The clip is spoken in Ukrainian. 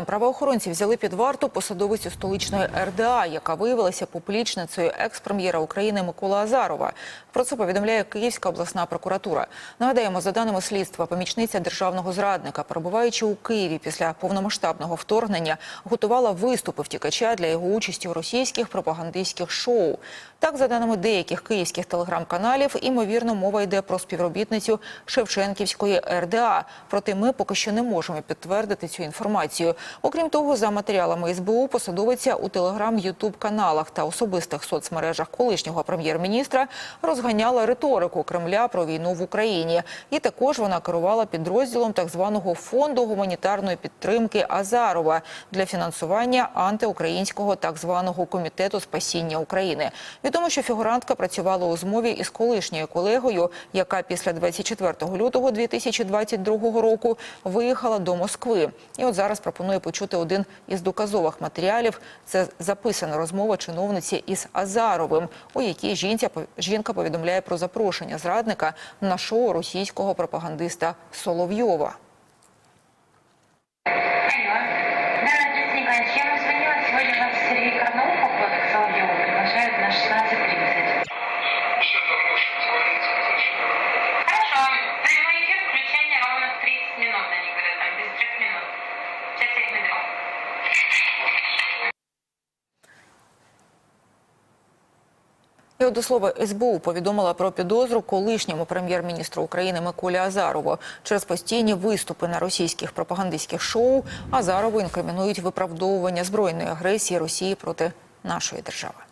Правоохоронці взяли під варту посадовицю столичної РДА, яка виявилася поплічницею екс-прем'єра України Миколи Азарова. Про це повідомляє Київська обласна прокуратура. Нагадаємо, за даними слідства, помічниця державного зрадника, перебуваючи у Києві після повномасштабного вторгнення, готувала виступи втікача для його участі у російських пропагандистських шоу. Так, за даними деяких київських телеграм-каналів, імовірно, мова йде про співробітницю Шевченківської РДА. Проте ми поки що не можемо підтвердити цю інформацію. Окрім того, за матеріалами СБУ посадовиця у телеграм, ютуб каналах та особистих соцмережах колишнього прем'єр-міністра розганяла риторику Кремля про війну в Україні. І також вона керувала підрозділом так званого фонду гуманітарної підтримки Азарова для фінансування антиукраїнського так званого комітету спасіння України. Відомо, що фігурантка працювала у змові із колишньою колегою, яка після 24 лютого 2022 року виїхала до Москви. І от зараз пропоную почути один із доказових матеріалів. Це записана розмова чиновниці із Азаровим, у якій жінця жінка повідомляє про запрошення зрадника на шоу російського пропагандиста Соловйова. І от до слова СБУ повідомила про підозру колишньому прем'єр-міністру України Миколі Азарову через постійні виступи на російських пропагандистських шоу. Азарову інкримінують виправдовування збройної агресії Росії проти нашої держави.